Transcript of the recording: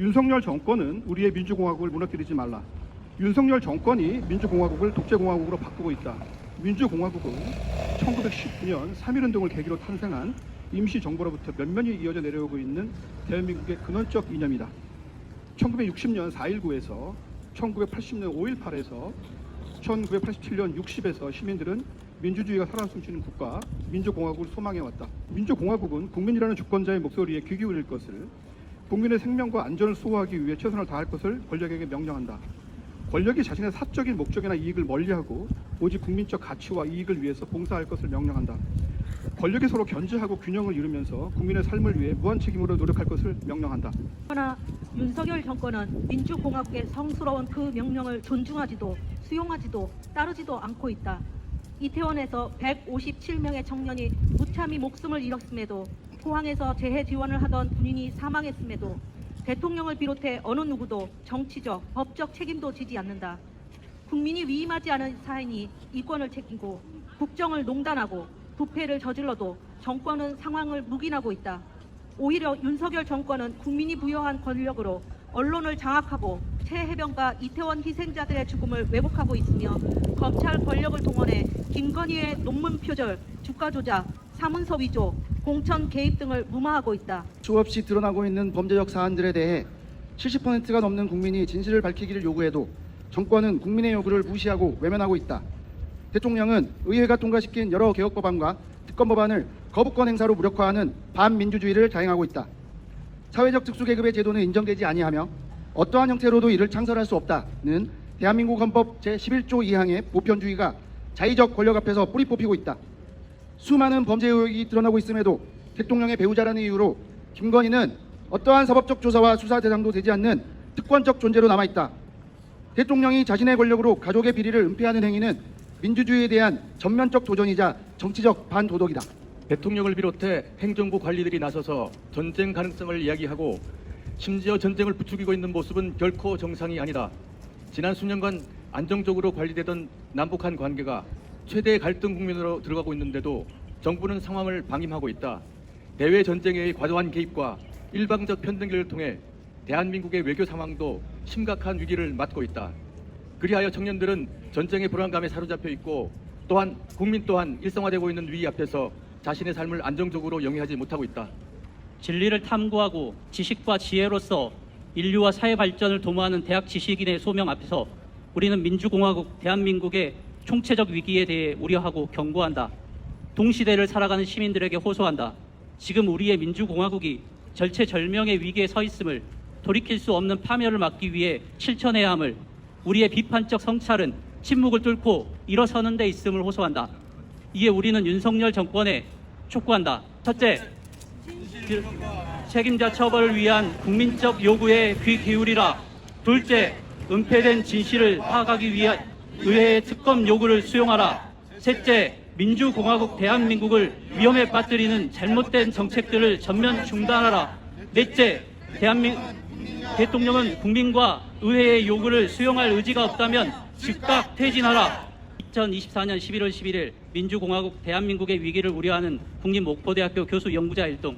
윤석열 정권은 우리의 민주공화국을 무너뜨리지 말라. 윤석열 정권이 민주공화국을 독재공화국으로 바꾸고 있다. 민주공화국은 1919년 3.1운동을 계기로 탄생한 임시정부로부터 면면이 이어져 내려오고 있는 대한민국의 근원적 이념이다. 1960년 4.19에서 1980년 5.18에서 1987년 60에서 시민들은 민주주의가 살아 숨쉬는 국가, 민주공화국을 소망해왔다. 민주공화국은 국민이라는 주권자의 목소리에 귀 기울일 것을, 국민의 생명과 안전을 수호하기 위해 최선을 다할 것을 권력에게 명령한다. 권력이 자신의 사적인 목적이나 이익을 멀리하고 오직 국민적 가치와 이익을 위해서 봉사할 것을 명령한다. 권력이 서로 견제하고 균형을 이루면서 국민의 삶을 위해 무한 책임으로 노력할 것을 명령한다. 그러나 윤석열 정권은 민주공화국의 성스러운 그 명령을 존중하지도 수용하지도 따르지도 않고 있다. 이태원에서 157명의 청년이 무참히 목숨을 잃었음에도 포항에서 재해 지원을 하던 군인이 사망했음에도 대통령을 비롯해 어느 누구도 정치적, 법적 책임도 지지 않는다. 국민이 위임하지 않은 사인이 이권을 책임고 국정을 농단하고 부패를 저질러도 정권은 상황을 묵인하고 있다. 오히려 윤석열 정권은 국민이 부여한 권력으로 언론을 장악하고 최해병과 이태원 희생자들의 죽음을 왜곡하고 있으며 검찰 권력을 동원해 김건희의 논문 표절, 주가 조작, 사문서 위조, 공천 개입 등을 무마하고 있다. 수없이 드러나고 있는 범죄적 사안들에 대해 70%가 넘는 국민이 진실을 밝히기를 요구해도 정권은 국민의 요구를 무시하고 외면하고 있다. 대통령은 의회가 통과시킨 여러 개혁 법안과 특검 법안을 거부권 행사로 무력화하는 반민주주의를 자행하고 있다. 사회적 특수계급의 제도는 인정되지 아니하며 어떠한 형태로도 이를 창설할 수 없다는 대한민국 헌법 제11조 2항의 보편주의가 자의적 권력 앞에서 뿌리 뽑히고 있다. 수많은 범죄 의혹이 드러나고 있음에도 대통령의 배우자라는 이유로 김건희는 어떠한 사법적 조사와 수사 대상도 되지 않는 특권적 존재로 남아 있다. 대통령이 자신의 권력으로 가족의 비리를 은폐하는 행위는 민주주의에 대한 전면적 도전이자 정치적 반도덕이다. 대통령을 비롯해 행정부 관리들이 나서서 전쟁 가능성을 이야기하고 심지어 전쟁을 부추기고 있는 모습은 결코 정상이 아니다. 지난 수년간 안정적으로 관리되던 남북한 관계가 최대 갈등 국면으로 들어가고 있는데도 정부는 상황을 방임하고 있다. 대외 전쟁의 과도한 개입과 일방적 편등기를 통해 대한민국의 외교 상황도 심각한 위기를 맞고 있다. 그리하여 청년들은 전쟁의 불안감에 사로잡혀 있고 또한 국민 또한 일상화되고 있는 위기 앞에서 자신의 삶을 안정적으로 영위하지 못하고 있다. 진리를 탐구하고 지식과 지혜로서 인류와 사회 발전을 도모하는 대학 지식인의 소명 앞에서 우리는 민주공화국 대한민국의 총체적 위기에 대해 우려하고 경고한다. 동시대를 살아가는 시민들에게 호소한다. 지금 우리의 민주공화국이 절체절명의 위기에 서 있음을 돌이킬 수 없는 파멸을 막기 위해 실천해야 함을 우리의 비판적 성찰은 침묵을 뚫고 일어서는 데 있음을 호소한다. 이에 우리는 윤석열 정권에 촉구한다. 첫째, 책임자 처벌을 위한 국민적 요구에 귀 기울이라. 둘째, 은폐된 진실을 파악하기 위한 의회의 특검 요구를 수용하라. 셋째, 민주공화국 대한민국을 위험에 빠뜨리는 잘못된 정책들을 전면 중단하라. 넷째, 대한민 대통령은 국민과 의회의 요구를 수용할 의지가 없다면 즉각 퇴진하라. 2024년 11월 11일 민주공화국 대한민국의 위기를 우려하는 국립목포대학교 교수 연구자 일동